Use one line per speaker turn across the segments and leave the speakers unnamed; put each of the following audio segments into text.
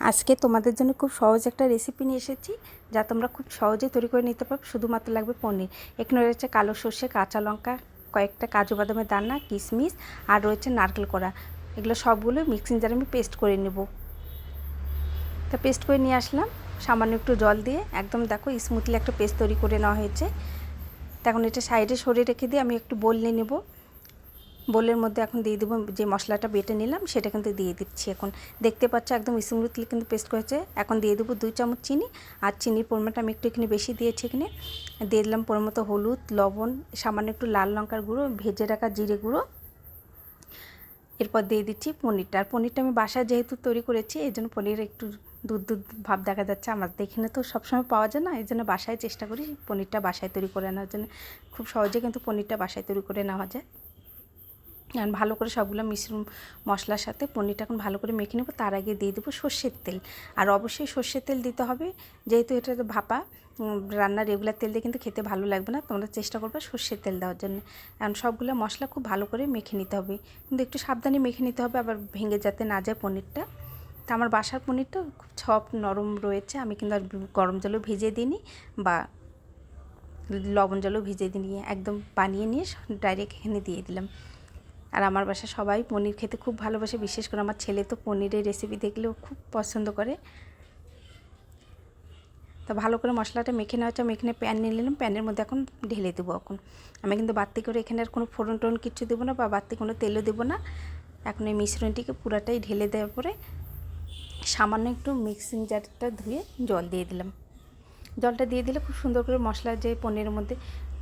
আজকে তোমাদের জন্য খুব সহজ একটা রেসিপি নিয়ে এসেছি, যা তোমরা খুব সহজে তৈরি করে নিতে পারো। শুধুমাত্র লাগবে পনির। এখানে রয়েছে কালো সর্ষে, কাঁচা লঙ্কা, কয়েকটা কাজু বাদামের দানা, কিশমিশ, আর রয়েছে নারকেল করা এগুলো সবগুলো মিক্সিং জারে আমি পেস্ট করে নেব। তা পেস্ট করে নিয়ে আসলাম। সামান্য একটু জল দিয়ে একদম দেখো স্মুথলি একটা পেস্ট তৈরি করে নেওয়া হয়েছে। তখন এটা সাইডে সরিয়ে রেখে দিয়ে আমি একটু বল নিয়ে নেব। বোলের মধ্যে এখন দিয়ে দেবো যে মশলাটা বেটে নিলাম, সেটা কিন্তু দিয়ে দিচ্ছি এখন। দেখতে পাচ্ছ একদম স্মুথলি কিন্তু পেস্ট করেছে। এখন দিয়ে দেবো দুই চামচ চিনি আর চিনির পরিমাণটা আমি একটু এখানে বেশি দিয়েছি এখানে। দিয়ে দিলাম পরিমতো হলুদ, লবণ, সামান্য একটু লাল লঙ্কার গুঁড়ো, ভেজে রাখা জিরে গুঁড়ো। এরপর দিয়ে দিচ্ছি পনিরটা। আর পনিরটা আমি বাসায় যেহেতু তৈরি করেছি, এই জন্য পনির একটু দুধ দুধ ভাব দেখা যাচ্ছে আমার। এখানে তো সবসময় পাওয়া যায় না, এই জন্য বাসায় চেষ্টা করি পনিরটা বাসায় তৈরি করে আনার জন্য। খুব সহজে কিন্তু পনিরটা বাসায় তৈরি করে নেওয়া যায়। আর ভালো করে সবগুলো মিশ্রণ মশলার সাথে পনিরটা এখন ভালো করে মেখে নেব। তার আগে দিয়ে দেবো সর্ষের তেল। আর অবশ্যই সর্ষের তেল দিতে হবে। যেহেতু এটা ভাপা রান্নার রেগুলার তেল দিয়ে কিন্তু খেতে ভালো লাগবে না। তোমরা চেষ্টা করবে সর্ষের তেল দেওয়ার জন্য। এখন সবগুলো মশলা খুব ভালো করে মেখে নিতে হবে। কিন্তু একটু সাবধানে মেখে নিতে হবে, আবার ভেঙে যাতে না যায় পনিরটা। তা আমার বাসার পনিরটা খুব সফট নরম রয়েছে। আমি কিন্তু আর গরম জলও ভিজিয়ে দিইনি বা লবণ জলও ভিজিয়ে দিয়ে একদম বানিয়ে নিয়ে ডাইরেক্ট এখানে দিয়ে দিলাম। আর আমার বাসা সবাই পনির খেতে খুব ভালোবাসে, বিশেষ করে আমার ছেলে তো পনিরের রেসিপি দেখলেও খুব পছন্দ করে। তো ভালো করে মশলাটা মেখে নেওয়া হচ্ছে আমি এখানে প্যান নিয়ে নিলাম প্যানের মধ্যে এখন ঢেলে দেবো এখন। আমি কিন্তু বাড়তি করে এখানে আর কোনো ফোড়ন টোড়ন কিছু দেবো না বা বাড়তি কোনো তেলও দেবো না। এখন এই মিশ্রণটিকে পুরাটাই ঢেলে দেওয়ার পরে সামান্য একটু মিক্সিং জারটা ধুয়ে জল দিয়ে দিলাম। জলটা দিয়ে দিলে খুব সুন্দর করে মশলা যে পনিরের মধ্যে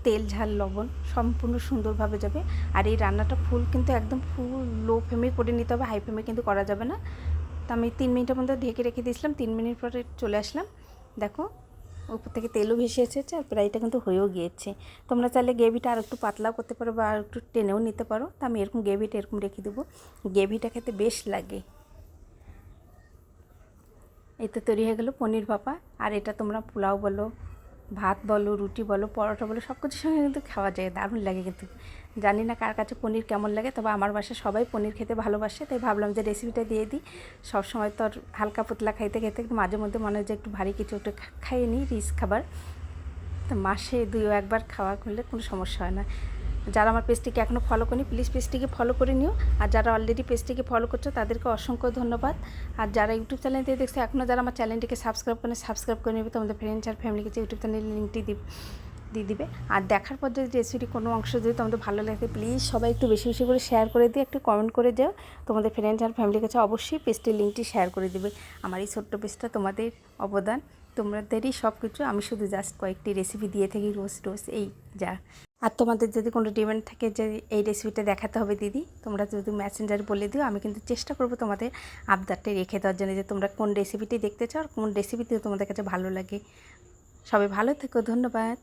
তেল, ঝাল, লবণ সম্পূর্ণ সুন্দরভাবে যাবে। আর এই রান্নাটা ফুল কিন্তু একদম ফুল লো ফ্লেমে করে নিতে হবে হাই ফ্লেমে কিন্তু করা যাবে না। তো আমি তিন মিনিটের মধ্যে ঢেকে রেখে দিয়েছিলাম, তিন মিনিট পরে চলে আসলাম। দেখো, উপর থেকে তেলও ভেসে এসেছে আর প্রায়টা কিন্তু হয়েও গিয়েছে। তোমরা চাইলে গ্রেভিটা আর একটু পাতলাও করতে পারো বা আর একটু টেনেও নিতে পারো। তো আমি এরকম গ্রেভিটা এরকম রেখে দেবো। গ্রেভিটা খেতে বেশ লাগে। এতে তৈরি হয়ে গেলো পনির ভাপা। আর এটা তোমরা পোলাও বলো ভাত বলো, রুটি বলো, পরোটা বলো সব কিছুর সঙ্গে কিন্তু খাওয়া যায়, দারুণ লাগে কিন্তু। জানি না কার কাছে পনির কেমন লাগে, তবে আমার বাসায় সবাই পনির খেতে ভালোবাসে, তাই ভাবলাম যে রেসিপিটা দিয়ে দিই। সবসময় তো আর হালকা পাতলা খাইতে খেতে মাঝে মধ্যে মনে হয় যে একটু ভারী কিছু একটু খাইয়ে নিই, রিচ খাবার। তো মাসে দুই একবার খাওয়া করলে কোনো সমস্যা হয় না। যারা আমার পেজটিকে এখনও ফলো করেনি প্লিজ পেজটিকে ফলো করে নিও। আর যারা অলরেডি পেজটিকে ফলো করছ, তাদেরকে অসংখ্য ধন্যবাদ। আর যারা ইউটিউব চ্যানেল দিয়ে দেখছ এখনও যারা আমার চ্যানেলটিকে সাবস্ক্রাইব করে সাবস্ক্রাইব করে নেবে, তোমাদের ফ্রেন্ডস আর ফ্যামিলিকে যে ইউটিউব চ্যানেলের লিঙ্কটি দিব, দিয়ে দিবে। আর দেখার পর যদি রেসিপিটি কোনো অংশ যদি তোমাদের ভালো লাগে প্লিজ সবাই একটু বেশি বেশি করে শেয়ার করে দিয়ে একটু কমেন্ট করে যাও তোমাদের ফ্রেন্ডস আর ফ্যামিলির কাছে অবশ্যই পেজটির লিঙ্কটি শেয়ার করে দেবে। আমার এই ছোট্ট পেজটা তোমাদের অবদান, তোমাদেরই সব কিছু আমি শুধু জাস্ট কয়েকটি রেসিপি দিয়ে থাকি রোজ রোজ এই যা। আর তোমাদের যদি কোনো ডিমান্ড থাকে যে এই রেসিপিটা দেখাতে হবে দিদি, তোমরা যদি ম্যাসেঞ্জারে বলে দিও, আমি কিন্তু চেষ্টা করব তোমাদের আবদারটা রেখে দেওয়ার জন্য যে তোমরা কোন রেসিপিটি দেখতে চাও আর কোন রেসিপিটি তোমাদের কাছে ভালো লাগে। সবাই ভালো থেকো, ধন্যবাদ।